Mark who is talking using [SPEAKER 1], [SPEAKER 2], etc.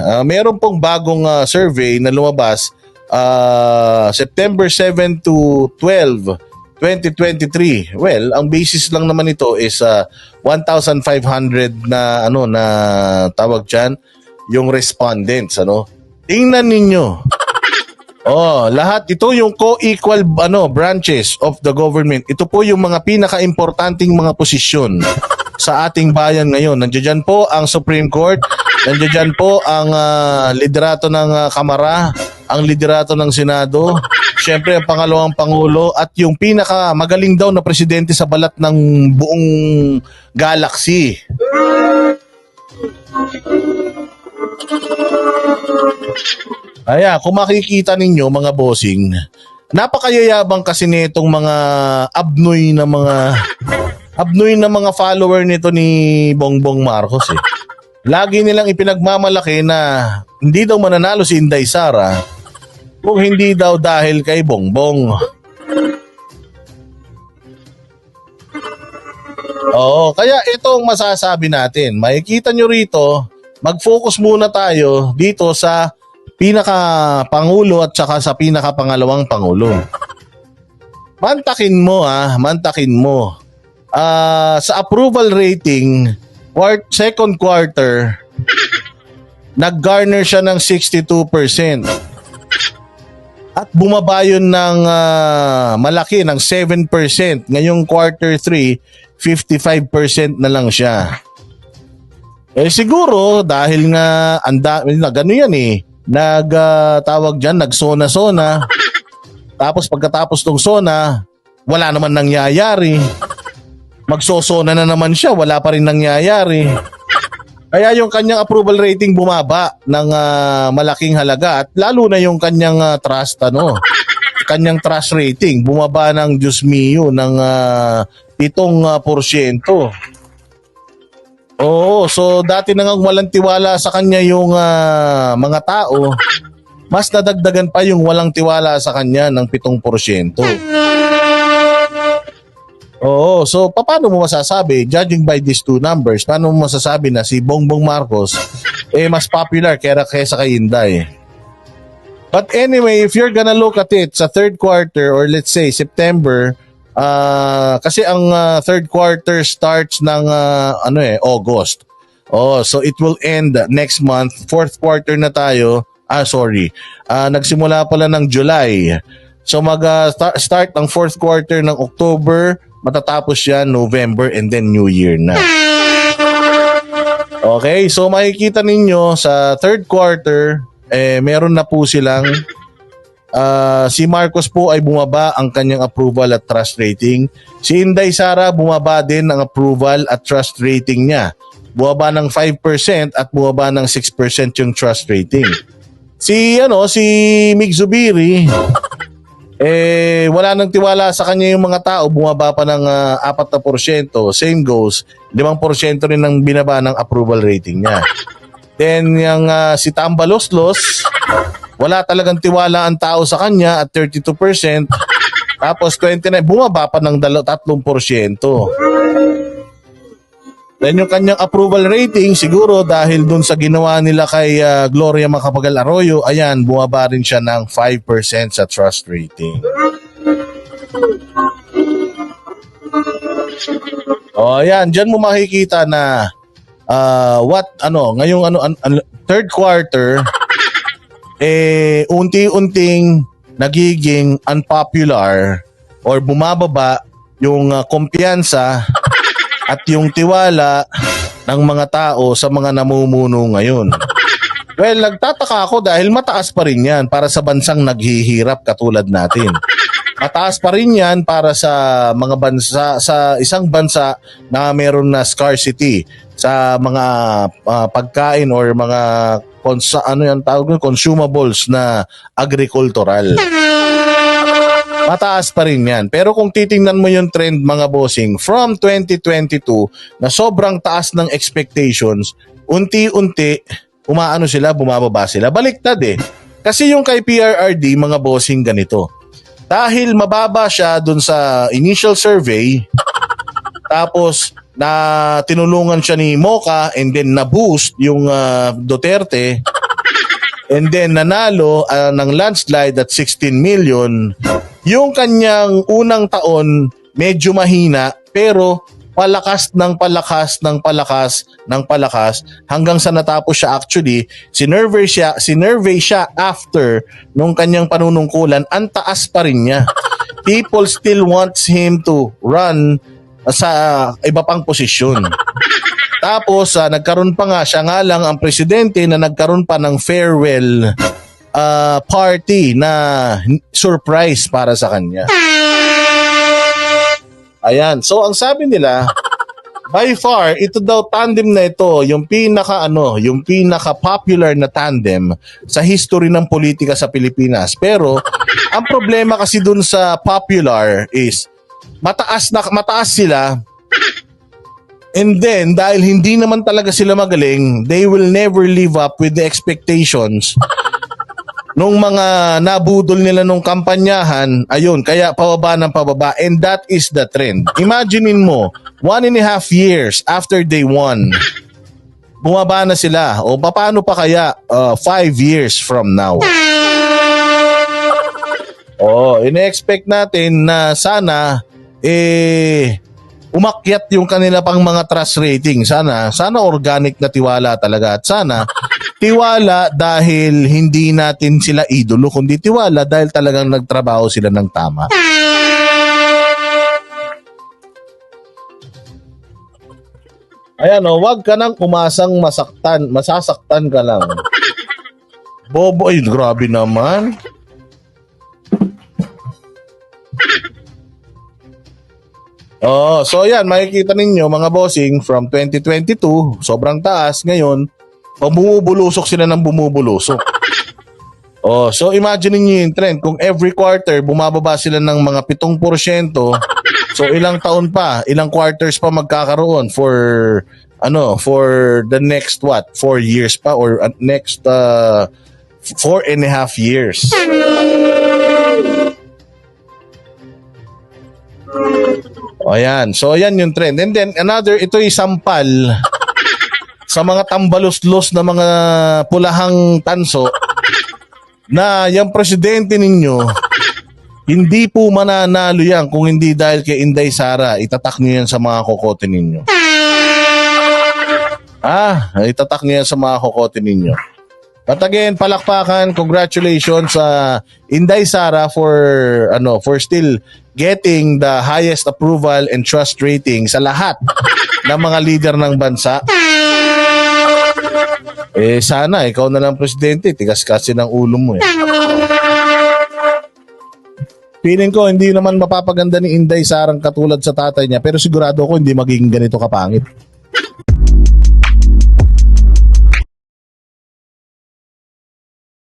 [SPEAKER 1] Ah, meron pong bagong ah, survey na lumabas ah, September 7 to 12, 2023. Well, ang basis lang naman ito is ah, 1,500 na ano na tawag diyan yung respondents ano. Tingnan ninyo. Oh, lahat ito yung co-equal ano branches of the government. Ito po yung mga pinaka-importanting mga posisyon sa ating bayan ngayon. Nandiyan po ang Supreme Court, nandiyan po ang ah, liderato ng ah, Kamara, ang liderato ng Senado, syempre ang pangalawang pangulo at yung pinaka magaling daw na presidente sa balat ng buong galaxy. Aya, kung makikita ninyo mga bossing, napakayayabang kasi nitong mga abnoy na mga abnoy na mga follower nito ni Bongbong Marcos eh. Lagi nilang ipinagmamalaki na hindi daw mananalo si Inday Sara kung hindi daw dahil kay Bongbong. Oo, kaya itong masasabi natin. Makikita nyo rito, mag-focus muna tayo dito sa pinaka-pangulo at saka sa pinaka-pangalawang pangulo. Mantakin mo ah, mantakin mo. Ah, sa approval rating, quart- second quarter, nag-garner siya ng 62%. At bumaba yun ng ah, malaki, ng 7%. Ngayong quarter 3, 55% na lang siya. Eh siguro dahil nga anda na gano yan eh. Nag ah, tawag diyan, nagsona-sona. Tapos pagkatapos ng sona, wala naman nangyayari. Magsosona na naman siya, wala pa rin nangyayari. Kaya yung kanyang approval rating bumaba ng ah, malaking halaga at lalo na yung kanyang ah, trust ano, kanyang trust rating bumaba ng Diyos mio ng ah, 7%. ah, porsyento. Oo, so dati na nga walang tiwala sa kanya yung ah, mga tao, mas nadagdagan pa yung walang tiwala sa kanya ng 7%. Oo, so paano mo masasabi, judging by these two numbers, paano mo masasabi na si Bongbong Marcos eh mas popular kaya kaysa kay Inday? But anyway, if you're gonna look at it sa third quarter or let's say September, ah kasi ang ah, third quarter starts ng ah, ano eh, August. Oh, so it will end next month. Fourth quarter na tayo. Ah, sorry. Ah, nagsimula pala ng July. So mag sta- start ang fourth quarter ng October, matatapos yan November and then New Year na. Okay, so makikita ninyo sa third quarter, eh, meron na po silang ah, si Marcos po ay bumaba ang kanyang approval at trust rating. Si Inday Sara bumaba din ang approval at trust rating niya. Bumaba ng 5% at bumaba ng 6% yung trust rating. Si ano, si Mig Zubiri eh wala nang tiwala sa kanya yung mga tao, bumaba pa ng ah, 4%. Same goes, 5% rin ang binaba ng approval rating niya. Then yung ah, si Tambaloslos, wala talagang tiwala ang tao sa kanya at 32%. Tapos 29, bumaba pa ng dalo- 3%. Then yung kanyang approval rating, siguro dahil dun sa ginawa nila kay ah, Gloria Macapagal Arroyo, ayan, bumaba rin siya ng 5% sa trust rating. O ayan, dyan mo makikita na ah, what, ano, ngayong ano, an- an- third quarter, eh, unti-unting nagiging unpopular or bumababa yung ah, kumpiyansa at yung tiwala ng mga tao sa mga namumuno ngayon. Well, nagtataka ako dahil mataas pa rin yan para sa bansang naghihirap katulad natin. Mataas pa rin yan para sa mga bansa, sa isang bansa na meron na scarcity sa mga ah, pagkain or mga konsa, ano yan tawag nun, consumables na agricultural. Mataas pa rin yan. Pero kung titingnan mo yung trend mga bossing, from 2022 na sobrang taas ng expectations, unti-unti, umaano sila, bumababa sila. Baliktad eh. Kasi yung kay PRRD, mga bossing ganito. Dahil mababa siya dun sa initial survey, tapos na tinulungan siya ni Mocha and then na-boost yung ah, Duterte, and then nanalo ah, ng landslide at 16 million. Yung kanyang unang taon medyo mahina pero palakas ng palakas ng palakas ng palakas hanggang sa natapos siya actually. Sinurvey siya sinurvey siya after nung kanyang panunungkulan. Ang taas pa rin niya. People still wants him to run sa iba pang posisyon. Tapos ah, nagkaroon pa nga siya nga lang ang presidente na nagkaroon pa ng farewell ah, party na surprise para sa kanya. Ayan. So ang sabi nila, by far ito daw tandem na ito yung pinaka ano, yung pinaka popular na tandem sa history ng politika sa Pilipinas. Pero ang problema kasi dun sa popular is mataas na mataas sila And then, dahil hindi naman talaga sila magaling, they will never live up with the expectations nung mga nabudol nila nung kampanyahan, ayun, kaya pababa ng pababa. And that is the trend. Imaginein mo, one and a half years after they won, bumaba na sila. O paano pa kaya uh, five years from now? Oh, ine-expect natin na sana eh umakyat yung kanila pang mga trust rating. Sana sana organic na tiwala talaga at sana tiwala dahil hindi natin sila idolo kundi tiwala dahil talagang nagtrabaho sila ng tama. Ayan o, wag ka nang umasang masaktan, masasaktan ka lang. Bobo, ay grabe naman. Oh, so yan, makikita ninyo mga bossing from 2022, sobrang taas ngayon, bumubulusok sila ng bumubulusok. Oh, so imagine niyo yung trend kung every quarter bumababa sila ng mga 7%, so ilang taon pa, ilang quarters pa magkakaroon for ano, for the next what? Four years pa or uh, next uh, four and a half years. O yan. So yan yung trend. And then another, ito yung sampal sa mga tambalos-los na mga pulahang tanso na yung presidente ninyo hindi po mananalo yan kung hindi dahil kay Inday Sara. Itatak niyo yan sa mga kokote ninyo. Ah, itatak niyo yan sa mga kokote ninyo. But again, palakpakan, congratulations sa Inday Sara for ano, for still getting the highest approval and trust rating sa lahat ng mga leader ng bansa. Eh sana ikaw na lang presidente, tigas kasi ng ulo mo eh. Feeling ko hindi naman mapapaganda ni Inday Sarang katulad sa tatay niya pero sigurado ako hindi magiging ganito kapangit.